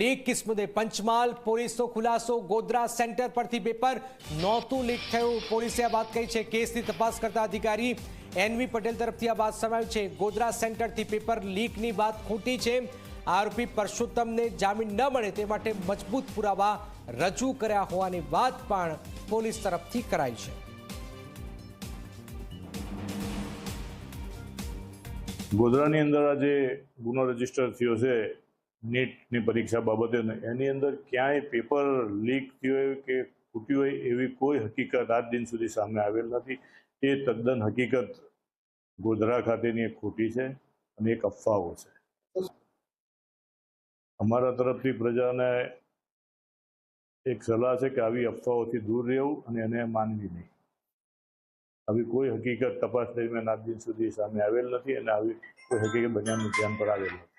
Leak કિસ્મતે Panchmahal, પોલીસનો ખુલાસો, Godhra centre પરથી પેપર. નહોતું લીક થયું. પોલીસે આ વાત કહી છે. કેસની તપાસ કરતા અધિકારી એનવી પટેલ તરફથી આ વાત સમાયું છે. ગોધરા સેન્ટરથી પેપર લીકની વાત ખોટી છે. આરોપી પરસોત્તમને જામીન ન મળે તે માટે મજબૂત પુરાવા રજૂ કર્યા હોવાની વાત પણ પોલીસ તરફથી કરાઈ છે. ગોધરાની અંદર આજે ગુનો રજિસ્ટર થયો છે. નીટની પરીક્ષા બાબતે એની અંદર ક્યાંય પેપર લીક થયું હોય કે ખૂટ્યું હોય એવી કોઈ હકીકત આજ દિન સુધી સામે આવેલ નથી. એ તદ્દન હકીકત ગોધરા ખાતેની એક ખોટી છે અને એક અફવાઓ છે. અમારા તરફથી પ્રજાને એક સલાહ છે કે આવી અફવાઓથી દૂર રહેવું અને એને માનવી નહીં. આવી કોઈ હકીકત તપાસ દરમિયાન આજ દિન સુધી સામે આવેલ નથી અને આવી કોઈ હકીકત બધાનું ધ્યાન પર આવેલ નથી.